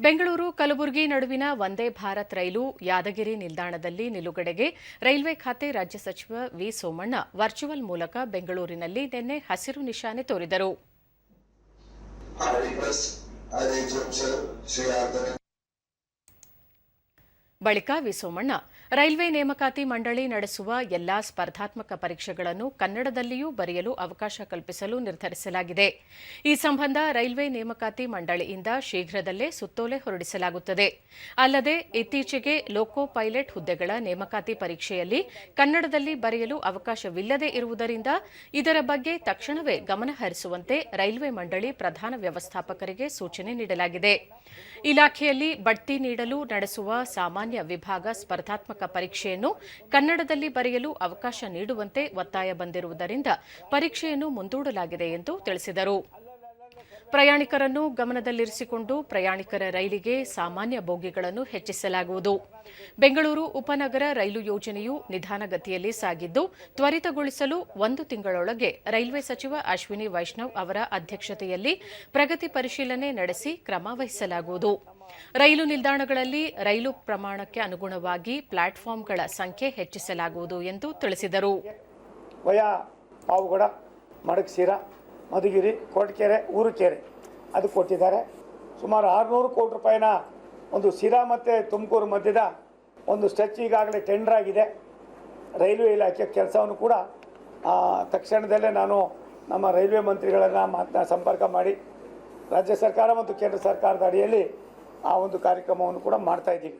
ಬೆಂಗಳೂರು, ಕಲಬುರಗಿ ನಡುವಿನ ವಂದೇ ಭಾರತ್ ರೈಲು ಯಾದಗಿರಿ ನಿಲ್ದಾಣದಲ್ಲಿ ನಿಲುಗಡೆಗೆ ರೈಲ್ವೆ ಖಾತೆ ರಾಜ್ಯ ಸಚಿವ ವಿ ಸೋಮಣ್ಣ ವರ್ಚುವಲ್ ಮೂಲಕ ಬೆಂಗಳೂರಿನಲ್ಲಿ ನಿನ್ನೆ ಹಸಿರು ನಿಶಾನೆ ತೋರಿದರು. ಬಳಿಕ ವಿಸೋಮಣ್ಣ, ರೈಲ್ವೆ ನೇಮಕಾತಿ ಮಂಡಳಿ ನಡೆಸುವ ಎಲ್ಲಾ ಸ್ಪರ್ಧಾತ್ಮಕ ಪರೀಕ್ಷೆಗಳನ್ನು ಕನ್ನಡದಲ್ಲಿಯೂ ಬರೆಯಲು ಅವಕಾಶ ಕಲ್ಪಿಸಲು ನಿರ್ಧರಿಸಲಾಗಿದೆ. ಈ ಸಂಬಂಧ ರೈಲ್ವೆ ನೇಮಕಾತಿ ಮಂಡಳಿಯಿಂದ ಶೀಘ್ರದಲ್ಲೇ ಸುತ್ತೋಲೆ ಹೊರಡಿಸಲಾಗುತ್ತದೆ. ಅಲ್ಲದೆ, ಇತ್ತೀಚೆಗೆ ಲೋಕೋ ಪೈಲಟ್ ಹುದ್ದೆಗಳ ನೇಮಕಾತಿ ಪರೀಕ್ಷೆಯಲ್ಲಿ ಕನ್ನಡದಲ್ಲಿ ಬರೆಯಲು ಅವಕಾಶವಿಲ್ಲದೆ ಇರುವುದರಿಂದ ಇದರ ಬಗ್ಗೆ ತಕ್ಷಣವೇ ಗಮನ ಹರಿಸುವಂತೆ ರೈಲ್ವೆ ಮಂಡಳಿ ಪ್ರಧಾನ ವ್ಯವಸ್ಥಾಪಕರಿಗೆ ಸೂಚನೆ ನೀಡಲಾಗಿದೆ. ಇಲಾಖೆಯಲ್ಲಿ ಬಡ್ತಿ ನೀಡಲು ನಡೆಸುವ ಸಾಮಾನ್ಯ ವಿಭಾಗ ಸ್ಪರ್ಧಾತ್ಮಕ ಪರೀಕ್ಷೆಯನ್ನು ಕನ್ನಡದಲ್ಲಿ ಬರೆಯಲು ಅವಕಾಶ ನೀಡುವಂತೆ ಒತ್ತಾಯ ಬಂದಿರುವುದರಿಂದ ಪರೀಕ್ಷೆಯನ್ನು ಮುಂದೂಡಲಾಗಿದೆ ಎಂದು ತಿಳಿಸಿದರು. ಪ್ರಯಾಣಿಕರನ್ನು ಗಮನದಲ್ಲಿರಿಸಿಕೊಂಡು ಪ್ರಯಾಣಿಕರ ರೈಲಿಗೆ ಸಾಮಾನ್ಯ ಬೋಗಿಗಳನ್ನು ಹೆಚ್ಚಿಸಲಾಗುವುದು. ಬೆಂಗಳೂರು ಉಪನಗರ ರೈಲು ಯೋಜನೆಯು ನಿಧಾನಗತಿಯಲ್ಲಿ ಸಾಗಿದ್ದು, ತ್ವರಿತಗೊಳಿಸಲು ಒಂದು ತಿಂಗಳೊಳಗೆ ರೈಲ್ವೆ ಸಚಿವ ಅಶ್ವಿನಿ ವೈಷ್ಣವ್ ಅವರ ಅಧ್ಯಕ್ಷತೆಯಲ್ಲಿ ಪ್ರಗತಿ ಪರಿಶೀಲನೆ ನಡೆಸಿ ಕ್ರಮ ವಹಿಸಲಾಗುವುದು. ರೈಲು ನಿಲ್ದಾಣಗಳಲ್ಲಿ ರೈಲು ಪ್ರಮಾಣಕ್ಕೆ ಅನುಗುಣವಾಗಿ ಪ್ಲಾಟ್ಫಾರ್ಮ್ಗಳ ಸಂಖ್ಯೆ ಹೆಚ್ಚಿಸಲಾಗುವುದು ಎಂದು ತಿಳಿಸಿದರು. ವಯಾ ಪಾವುಗಡ, ಮಡಕಸೀರ, ಮಧುಗಿರಿ ಕೊರಟಗೆರೆ ಊರುಕೆರೆ ಅದು ಕೊಟ್ಟಿದ್ದಾರೆ. ಸುಮಾರು ಆರುನೂರು ಕೋಟಿ ರೂಪಾಯಿನ ಒಂದು ಸಿರಾ ಮತ್ತು ತುಮಕೂರು ಮಧ್ಯದ ಒಂದು ಸ್ಟ್ರೆಚ್ ಈಗಾಗಲೇ ಟೆಂಡರ್ ಆಗಿದೆ. ರೈಲ್ವೆ ಇಲಾಖೆ ಕೆಲಸವನ್ನು ಕೂಡ ತಕ್ಷಣದಲ್ಲೇ ನಾನು ನಮ್ಮ ರೈಲ್ವೆ ಮಂತ್ರಿಗಳನ್ನು ಮಾತನ್ನ ಸಂಪರ್ಕ ಮಾಡಿ, ರಾಜ್ಯ ಸರ್ಕಾರ ಮತ್ತು ಕೇಂದ್ರ ಸರ್ಕಾರದ ಅಡಿಯಲ್ಲಿ ಆ ಒಂದು ಕಾರ್ಯಕ್ರಮವನ್ನು ಕೂಡ ಮಾಡ್ತಾ ಇದ್ದೀವಿ.